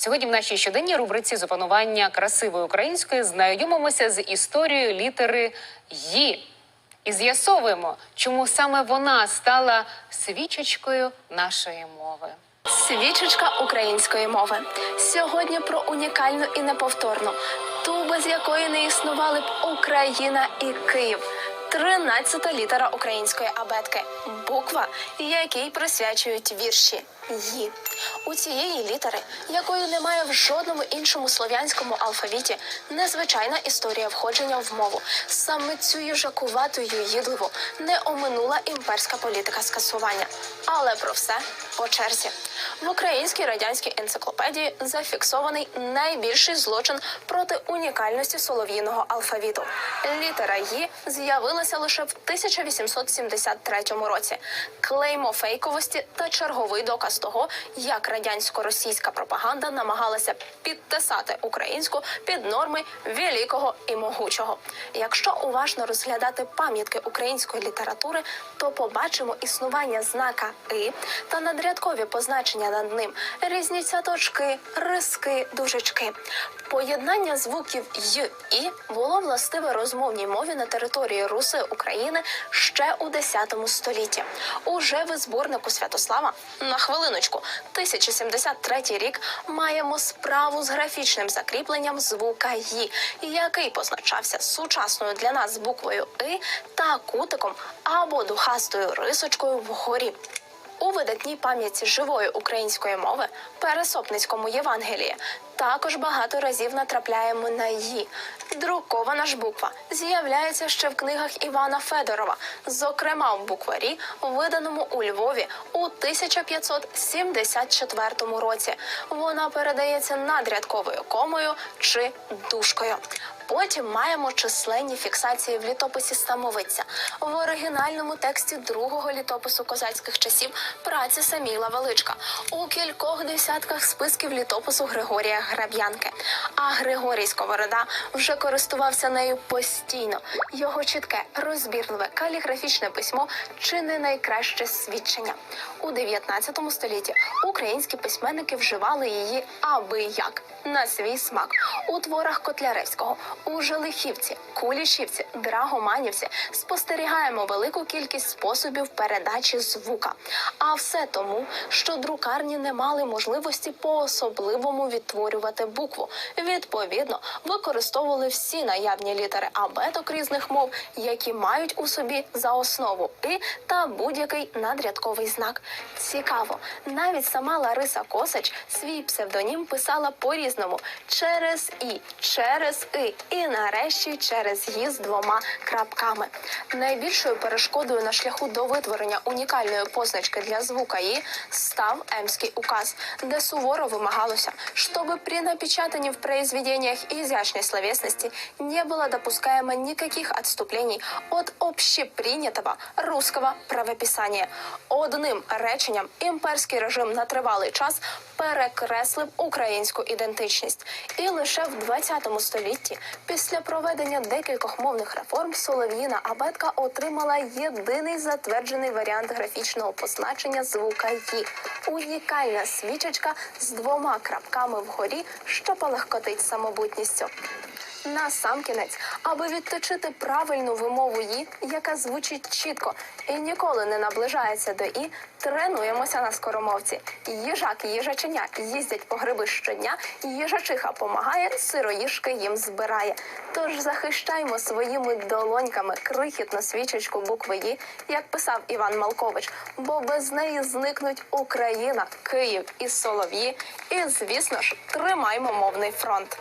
Сьогодні в нашій щоденній рубриці з опанування красивої української знайомимося з історією літери «Ї». І з'ясовуємо, чому саме вона стала свічечкою нашої мови. Свічечка української мови. Сьогодні про унікальну і неповторну, ту, без якої не існували б Україна і Київ. Тринадцята літера української абетки. Буква, якій присвячують вірші. Ї. У цієї літери, якої немає в жодному іншому слов'янському алфавіті, незвичайна історія входження в мову. Саме цю їжакувату їдливу не оминула імперська політика скасування. Але про все по черзі. В українській радянській енциклопедії зафіксований найбільший злочин проти унікальності солов'їного алфавіту. Літера «Ї» з'явилася лише в 1873 році. Клеймо фейковості та черговий доказ того, як радянсько-російська пропаганда намагалася підтисати українську під норми великого і могучого. Якщо уважно розглядати пам'ятки української літератури, то побачимо існування знака «и» та надрядкові позначення над ним, різні цяточки, риски, дужечки. Поєднання звуків «й» і було властиве розмовній мові на території Руси України ще у 10 столітті. Уже в зборнику Святослава на хвилиночку 1073 рік маємо справу з графічним закріпленням звука «ї», який позначався сучасною для нас буквою «и» та кутиком або духастою рисочкою вгорі. У видатній пам'ятці живої української мови Пересопницькому Євангелії також багато разів натрапляємо на її. Друкована ж буква з'являється ще в книгах Івана Федорова, зокрема в букварі, виданому у Львові у 1574 році. Вона передається надрядковою комою чи дужкою. Потім маємо численні фіксації в літописі Стамовиця в оригінальному тексті другого літопису козацьких часів праці Саміла Величка у кількох десятках списків літопису Григорія Граб'янки. А Григорій Сковорода вже користувався нею постійно. Його чітке, розбірливе каліграфічне письмо чи не найкраще свідчення у 19 столітті. Українські письменники вживали її аби як на свій смак у творах Котляревського. У Желихівці, Кулішівці, Драгоманівці спостерігаємо велику кількість способів передачі звука. А все тому, що друкарні не мали можливості по-особливому відтворювати букву. Відповідно, використовували всі наявні літери абеток різних мов, які мають у собі за основу і та будь-який надрядковий знак. Цікаво, навіть сама Лариса Косач свій псевдонім писала по-різному через і, через і, і нарешті через «ї» з двома крапками. Найбільшою перешкодою на шляху до витворення унікальної позначки для звука «і» став Емський указ, де суворо вимагалося, чтобы при напечатании в произведениях изящной словесности не было допускаемо никаких отступлений от общепринятого русского правописания. Одним реченням імперський режим на тривалий час перекреслив українську ідентичність, і лише в 20 столітті, після проведення декількох мовних реформ, солов'їна абетка отримала єдиний затверджений варіант графічного позначення звука «ї» – унікальна свічечка з двома крапками вгорі, що полегкотить самобутністю. На сам кінець, аби відточити правильну вимову «і», яка звучить чітко і ніколи не наближається до і, тренуємося на скоромовці. Їжак їжаченя їздять по гриби щодня, їжачиха помагає, сироїшки їм збирає. Тож захищаймо своїми долоньками крихітну свічечку букви «і», як писав Іван Малкович, бо без неї зникнуть Україна, Київ і Солов'ї. І, звісно ж, тримаймо мовний фронт.